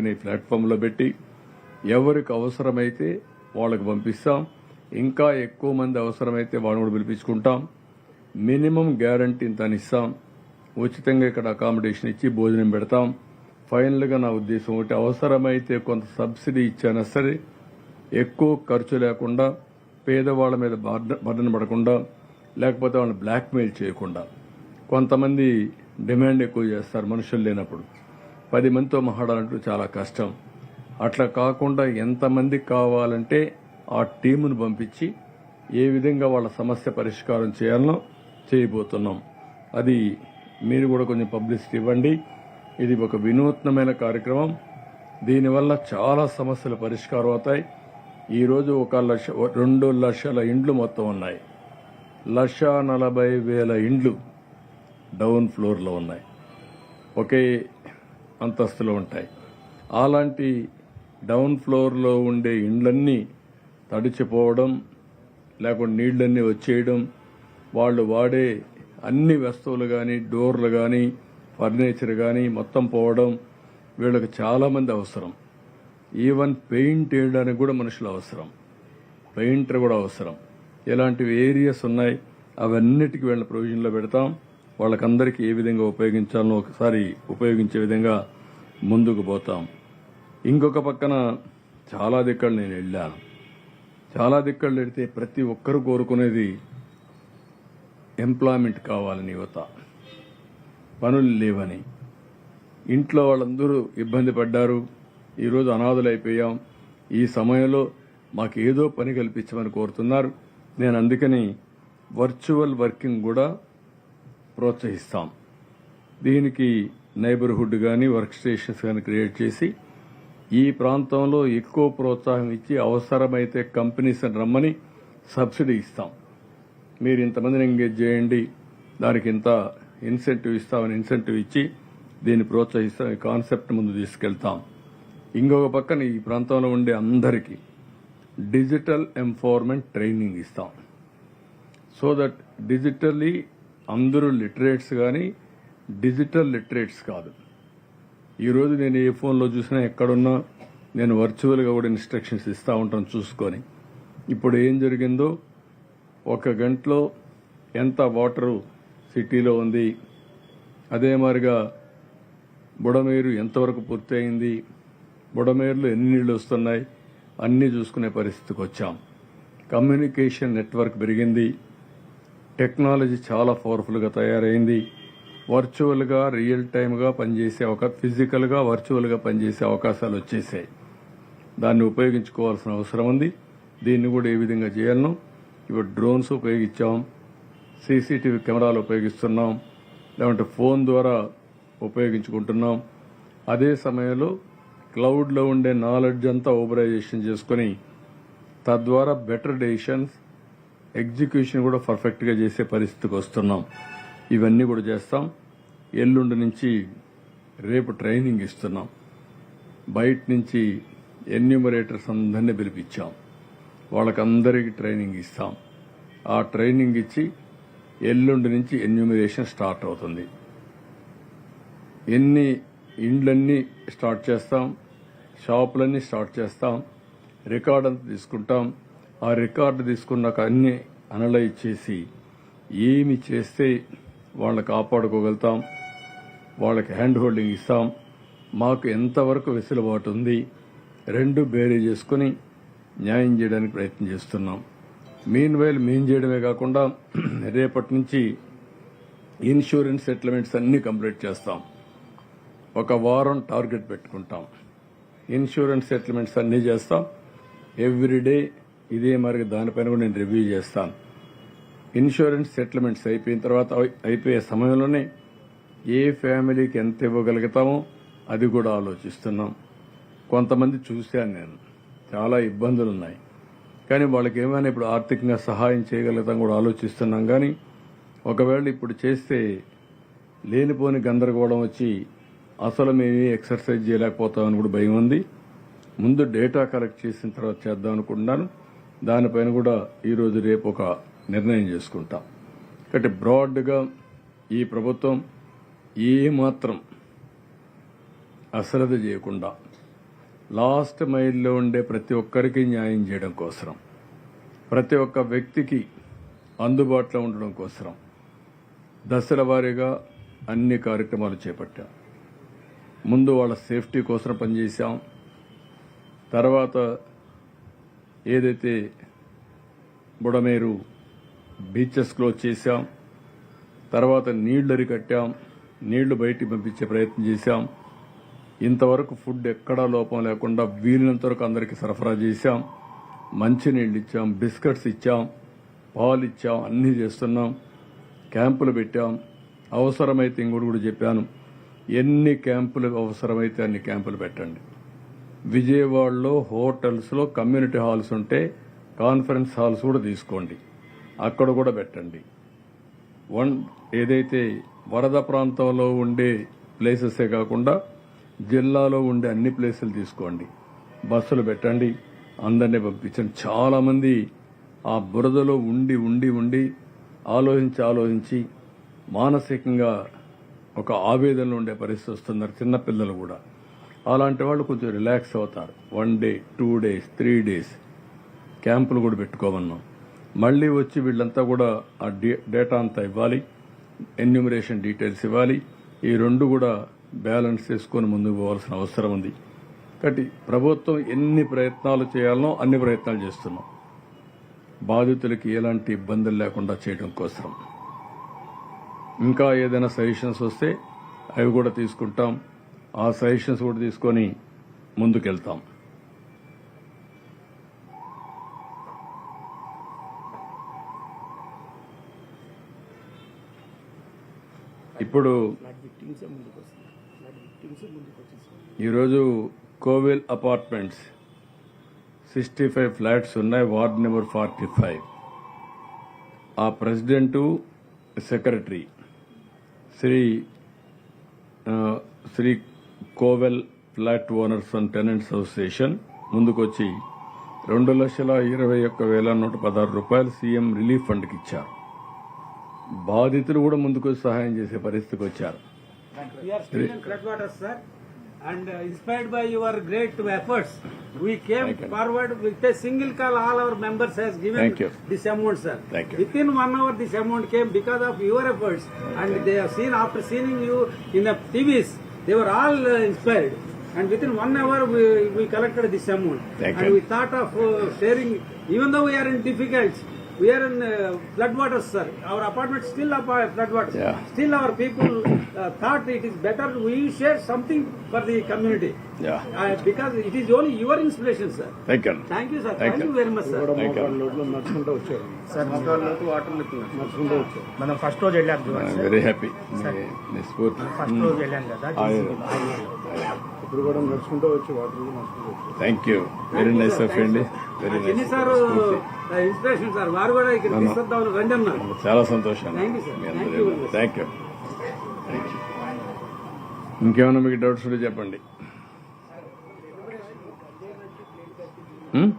పెట్టుకుని ప్లాట్ఫామ్లో పెట్టి ఎవరికి అవసరమైతే వాళ్ళకి పంపిస్తాం. ఇంకా ఎక్కువ మంది అవసరమైతే వాళ్ళని కూడా పిలిపించుకుంటాం. మినిమం గ్యారంటీ ఇంత ఇస్తాం. ఉచితంగా ఇక్కడ అకామిడేషన్ ఇచ్చి భోజనం పెడతాం. ఫైనల్గా నా ఉద్దేశం ఒకటి అవసరమైతే కొంత సబ్సిడీ ఇచ్చినా సరే ఎక్కువ ఖర్చు లేకుండా పేదవాళ్ళ మీద బర్ధన పడకుండా లేకపోతే వాళ్ళని బ్లాక్మెయిల్ చేయకుండా. కొంతమంది డిమాండ్ ఎక్కువ చేస్తారు మనుషులు లేనప్పుడు. పది మందితో మాట్లాడాలంటూ చాలా కష్టం. అట్లా కాకుండా ఎంతమంది కావాలంటే ఆ టీమును పంపించి ఏ విధంగా వాళ్ళ సమస్య పరిష్కారం చేయాలనో చేయబోతున్నాం. అది మీరు కూడా కొంచెం పబ్లిసిటీ ఇవ్వండి. ఇది ఒక వినూత్నమైన కార్యక్రమం. దీనివల్ల చాలా సమస్యలు పరిష్కారం అవుతాయి. ఈరోజు ఒక లక్ష రెండు లక్షల ఇండ్లు మొత్తం ఉన్నాయి. లక్ష నలభై వేల ఇండ్లు డౌన్ ఫ్లోర్లో ఉన్నాయి. ఒకే అంతస్తులో ఉంటాయి. అలాంటి డౌన్ ఫ్లోర్లో ఉండే ఇండ్లన్నీ తడిచిపోవడం లేకుంటే నీళ్ళన్నీ వచ్చేయడం వాళ్ళు వాడే అన్ని వస్తువులు కానీ డోర్లు కానీ ఫర్నిచర్ కానీ మొత్తం పోవడం వీళ్ళకి చాలామంది అవసరం. ఈవెన్ పెయింట్ వేయడానికి కూడా మనుషులు అవసరం. పెయింటర్ కూడా అవసరం. ఇలాంటివి ఏరియాస్ ఉన్నాయి. అవన్నిటికీ వీళ్ళ ప్రొవిజన్లో పెడతాం. వాళ్ళకందరికీ ఏ విధంగా ఉపయోగించాలో ఒకసారి ఉపయోగించే విధంగా ముందుకు పోతాం. ఇంకొక పక్కన చాలా దిక్కలు నేను వెళ్ళాను. చాలా దిక్కలు వెళితే ప్రతి ఒక్కరు కోరుకునేది ఎంప్లాయ్మెంట్ కావాలని యువత పనులు లేవని. ఇంట్లో వాళ్ళందరూ ఇబ్బంది పడ్డారు. ఈరోజు అనాథులైపోయాం. ఈ సమయంలో మాకు ఏదో పని కల్పించమని కోరుతున్నారు. నేను అందుకని వర్చువల్ వర్కింగ్ కూడా ప్రోత్సహిస్తాం. దీనికి నైబర్హుడ్ కానీ వర్క్ స్టేషన్స్ కానీ క్రియేట్ చేసి ఈ ప్రాంతంలో ఎక్కువ ప్రోత్సాహం ఇచ్చి అవసరమైతే కంపెనీస్ రమ్మని సబ్సిడీ ఇస్తాం. మీరు ఇంతమందిని ఎంగేజ్ చేయండి దానికి ఇంత ఇన్సెంటివ్ ఇస్తామని ఇన్సెంటివ్ ఇచ్చి దీన్ని ప్రోత్సహిస్తాం ఈ కాన్సెప్ట్ ముందు తీసుకెళ్తాం. ఇంకొక పక్కన ఈ ప్రాంతంలో ఉండే అందరికీ డిజిటల్ ఎంఫోర్మెంట్ ట్రైనింగ్ ఇస్తాం. సో దట్ డిజిటల్లీ అందరూ లిటరేట్స్ కానీ డిజిటల్ లిటరేట్స్ కాదు. ఈరోజు నేను ఏ ఫోన్లో చూసినా ఎక్కడున్నా నేను వర్చువల్గా కూడా ఇన్స్ట్రక్షన్స్ ఇస్తూ ఉంటాను చూసుకొని. ఇప్పుడు ఏం జరిగిందో ఒక గంటలో ఎంత వాటరు సిటీలో ఉంది అదే మాదిరిగా బుడమేరు ఎంతవరకు పూర్తయింది బుడమేరులో ఎన్ని నీళ్ళు వస్తున్నాయి అన్నీ చూసుకునే పరిస్థితికి వచ్చాం. కమ్యూనికేషన్ నెట్వర్క్ పెరిగింది. టెక్నాలజీ చాలా పవర్ఫుల్గా తయారైంది. వర్చువల్గా రియల్ టైమ్గా పనిచేసే ఒక ఫిజికల్గా వర్చువల్గా పనిచేసే అవకాశాలు వచ్చేసాయి. దాన్ని ఉపయోగించుకోవాల్సిన అవసరం ఉంది. దీన్ని కూడా ఏ విధంగా చేయాలనో ఇప్పుడు డ్రోన్స్ ఉపయోగించాం సీసీటీవీ కెమెరాలు ఉపయోగిస్తున్నాం లేదంటే ఫోన్ ద్వారా ఉపయోగించుకుంటున్నాం. అదే సమయంలో క్లౌడ్లో ఉండే నాలెడ్జ్ అంతా ఓబరైజేషన్ చేసుకుని తద్వారా బెటర్ డెసిషన్స్ ఎగ్జిక్యూషన్ కూడా పర్ఫెక్ట్గా చేసే పరిస్థితికి వస్తున్నాం. ఇవన్నీ కూడా చేస్తాం. ఎల్లుండి నుంచి రేపు ట్రైనింగ్ ఇస్తున్నాం. బయట నుంచి ఎన్యూమరేటర్స్ అందరినీ పిలిపించాం. వాళ్ళకందరికీ ట్రైనింగ్ ఇస్తాం. ఆ ట్రైనింగ్ ఇచ్చి ఎల్లుండి నుంచి ఎన్యూమరేషన్ స్టార్ట్ అవుతుంది. ఎన్ని ఇండ్లన్నీ స్టార్ట్ చేస్తాం షాపులన్నీ స్టార్ట్ చేస్తాం రికార్డ్ అంతా తీసుకుంటాం. ఆ రికార్డు తీసుకున్నాక అన్ని అనలైజ్ చేసి ఏమి చేస్తే వాళ్ళని కాపాడుకోగలుగుతాం వాళ్ళకి హ్యాండ్ హోల్డింగ్ ఇస్తాం మాకు ఎంతవరకు వెసులుబాటు ఉంది రెండు బేరీ చేసుకుని న్యాయం చేయడానికి ప్రయత్నం చేస్తున్నాం. మీన్ వైల్ మేం చేయడమే కాకుండా రేపటి నుంచి ఇన్సూరెన్స్ సెటిల్మెంట్స్ అన్ని కంప్లీట్ చేస్తాం. ఒక వారం టార్గెట్ పెట్టుకుంటాం. ఇన్సూరెన్స్ సెటిల్మెంట్స్ అన్నీ చేస్తాం. ఎవ్రీడే ఇదే మరి దానిపైన కూడా నేను రివ్యూ చేస్తాను. ఇన్సూరెన్స్ సెటిల్మెంట్స్ అయిపోయిన తర్వాత అయిపోయే సమయంలోనే ఏ ఫ్యామిలీకి ఎంత ఇవ్వగలుగుతామో అది కూడా ఆలోచిస్తున్నాం. కొంతమంది చూశాను నేను. చాలా ఇబ్బందులు ఉన్నాయి కానీ వాళ్ళకి ఏమైనా ఇప్పుడు ఆర్థికంగా సహాయం చేయగలుగుతాం కూడా ఆలోచిస్తున్నాం. కానీ ఒకవేళ ఇప్పుడు చేస్తే లేనిపోని గందరగోళం వచ్చి అసలు మేము ఎక్సర్సైజ్ చేయలేకపోతామని కూడా భయం ఉంది. ముందు డేటా కలెక్ట్ చేసిన తర్వాత చేద్దాం అనుకుంటున్నాను. దానిపైన కూడా ఈరోజు రేపు ఒక నిర్ణయం చేసుకుంటాం. కాబట్టి బ్రాడ్గా ఈ ప్రభుత్వం ఏమాత్రం అశ్రద్ధ చేయకుండా లాస్ట్ మైల్లో ఉండే ప్రతి ఒక్కరికి న్యాయం చేయడం కోసరం. ప్రతి ఒక్క వ్యక్తికి అందుబాటులో ఉండడం కోసరం. దశల వారీగా అన్ని కార్యక్రమాలు చేపట్టాం. ముందు వాళ్ళ సేఫ్టీ కోసం పనిచేశాం. తర్వాత ఏదైతే బుడమేరు బీచెస్ క్లోజ్ చేశాం తర్వాత నీళ్ళు అరికట్టాం నీళ్ళు బయటికి పంపించే ప్రయత్నం చేశాం. ఇంతవరకు ఫుడ్ ఎక్కడా లోపం లేకుండా వీలైనంత వరకు అందరికీ సరఫరా చేశాం. మంచినీళ్ళు ఇచ్చాం బిస్కెట్స్ ఇచ్చాం పాలు ఇచ్చాం అన్నీ చేస్తున్నాం. క్యాంపులు పెట్టాం. అవసరమైతే ఇంకోటి కూడా చెప్పాను. ఎన్ని క్యాంపులు అవసరమైతే అన్ని క్యాంపులు పెట్టండి. విజయవాడలో హోటల్స్లో కమ్యూనిటీ హాల్స్ ఉంటే కాన్ఫరెన్స్ హాల్స్ కూడా తీసుకోండి. అక్కడ కూడా పెట్టండి. వన్ ఏదైతే వరద ప్రాంతంలో ఉండే ప్లేసెసే కాకుండా జిల్లాలో ఉండే అన్ని ప్లేసులు తీసుకోండి. బస్సులు పెట్టండి. అందరినీ పంపించండి. చాలామంది ఆ బురదలో ఉండి ఉండి ఉండి ఆలోచించి ఆలోచించి మానసికంగా ఒక ఆవేదనలో ఉండే పరిస్థితి వస్తున్నారు చిన్నపిల్లలు కూడా. అలాంటి వాళ్ళు కొంచెం రిలాక్స్ అవుతారు. One day two days three days క్యాంపులు కూడా పెట్టుకోమన్నాం. మళ్ళీ వచ్చి వీళ్ళంతా కూడా ఆ డే- డేటా అంతా ఇవ్వాలి. ఎన్యూమరేషన్ డీటెయిల్స్ ఇవ్వాలి. ఈ రెండు కూడా బ్యాలెన్స్ చేసుకొని ముందుకు పోవాల్సిన అవసరం ఉంది. కాబట్టి ప్రభుత్వం ఎన్ని ప్రయత్నాలు చేయాలనో అన్ని ప్రయత్నాలు చేస్తున్నాం. బాధితులకి ఎలాంటి ఇబ్బందులు లేకుండా చేయడం కోసం. ఇంకా ఏదైనా సజెషన్స్ వస్తే అవి కూడా తీసుకుంటాం. ఆ సజెషన్స్ కూడా తీసుకొని ముందుకెళ్తాం. ఇప్పుడు ఈరోజు Kovil apartments sixty five flats ఉన్నాయి వార్డ్ నెంబర్ ఫార్టీ ఫైవ్. ఆ president secretary Sri Sri Kovil flat owners and tenants association ముందుకొచ్చి రెండు లక్షల ఇరవై ఒక్క వేల నూట పదహారు రూపాయలు సీఎం రిలీఫ్ ఫండ్కి ఇచ్చారు. బాధితులు కూడా ముందుకు సహాయం చేసే పరిస్థితికి వచ్చారు. And inspired by your great efforts we came forward with single call all our members has given this amount sir with in one hour this amount came because of your efforts and they been seeing you in TVs they were all uh, inspired. And within one hour, we, we collected this amount. Thank and you. we thought of uh, sharing, even though we are in difficult. We are in uh, floodwaters, sir. Our apartment still up uh, floodwaters. Yeah. Still, our people uh, thought it is better we share something for the community. Yeah Uh, because it is only your inspiration, sir. Thank you Thank you, sir. Thank Thank, you. you very much, sir. Thank you నడుచుకుంటూ వచ్చారు నడుచుకుంటూ వచ్చారు మనం first రోజు వెళ్ళాం sir very happy first రోజు వెళ్ళాం కదా ఇప్పుడు కూడా నడుచుకుంటూ వచ్చి వాటర్ నడుచుకుంటూ thank you very nice of అండి. Very nice sir inspiration sir. వారు కూడా ఇక్కడ తీసుకొద్దాం రండి అన్నారు. చాలా సంతోషం. Thank you, sir. Thank you very much. Thank you ఇంకేమైనా మీకు డౌట్స్ ఉంటే చెప్పండి. Hmm?